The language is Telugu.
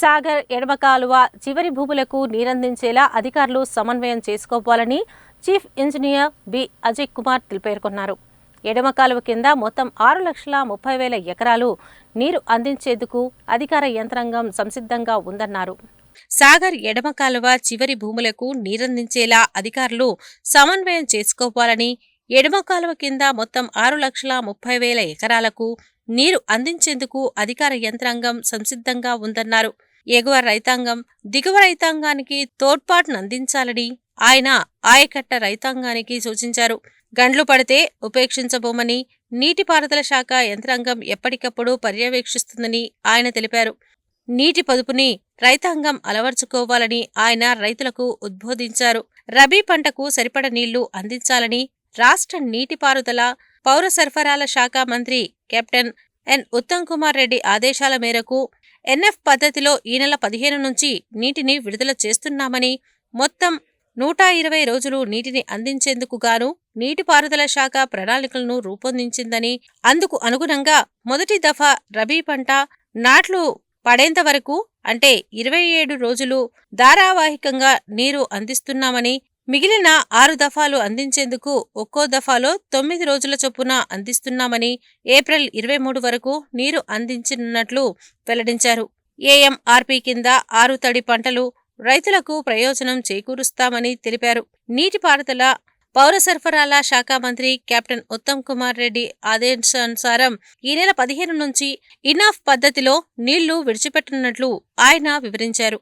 సాగర్ ఎడమ కాలువ చివరి భూములకు నీరందించేలా అధికారులు సమన్వయం చేసుకోవాలని chief engineer B. Ajay Kumar పేర్కొన్నారు ఎడమ కాలువ కింద మొత్తం ఆరు లక్షల ముప్పై వేల ఎకరాలు నీరు అందించేందుకు అధికార యంత్రాంగం సంసిద్ధంగా ఉందన్నారు. సాగర్ ఎడమ కాలువ చివరి భూములకు నీరందించేలా అధికారులు సమన్వయం చేసుకోవాలని ఎడమ కాలువ కింద మొత్తం ఆరు లక్షల ముప్పై వేల ఎకరాలకు నీరు అందించేందుకు అధికార యంత్రాంగం సంసిద్ధంగా ఉందన్నారు. ఎగువ రైతాంగం దిగువ రైతాంగానికి తోడ్పాటునందించాలని ఆయన ఆయకట్ట రైతాంగానికి సూచించారు. గండ్లు పడితే ఉపేక్షించబోమని నీటిపారుదల శాఖ యంత్రాంగం ఎప్పటికప్పుడు పర్యవేక్షిస్తుందని ఆయన తెలిపారు. నీటి పొదుపుని రైతాంగం అలవర్చుకోవాలని ఆయన రైతులకు ఉద్బోధించారు. రబీ పంటకు సరిపడ నీళ్ళు అందించాలని రాష్ట్ర నీటిపారుదల పౌర సరఫరాల శాఖ మంత్రి కెప్టెన్ ఎన్ ఉత్తమ్ కుమార్ రెడ్డి ఆదేశాల మేరకు ఎన్ఎఫ్ పద్ధతిలో ఈ నెల పదిహేను నుంచి నీటిని విడుదల చేస్తున్నామని మొత్తం నూట ఇరవై రోజులు నీటిని అందించేందుకు గాను నీటిపారుదల శాఖ ప్రణాళికలను రూపొందించిందని అందుకు అనుగుణంగా మొదటి దఫా రబీ పంట నాట్లు పడేంత వరకు అంటే ఇరవై ఏడు రోజులు ధారావాహికంగా నీరు అందిస్తున్నామని మిగిలిన ఆరు దఫాలు అందించేందుకు ఒక్కో దఫాలో తొమ్మిది రోజుల చొప్పున అందిస్తున్నామని ఏప్రిల్ ఇరవై మూడు వరకు నీరు అందించనున్నట్లు వెల్లడించారు. ఏఎంఆర్పీ కింద ఆరు తడి పంటలు రైతులకు ప్రయోజనం చేకూరుస్తామని తెలిపారు. నీటిపారుదల పౌర సరఫరాల శాఖ మంత్రి కెప్టెన్ ఉత్తమ్ కుమార్ రెడ్డి ఆదేశానుసారం ఈ నెల పదిహేను నుంచి ఇనాఫ్ పద్ధతిలో నీళ్ళు విడిచిపెట్టనున్నట్లు ఆయన వివరించారు.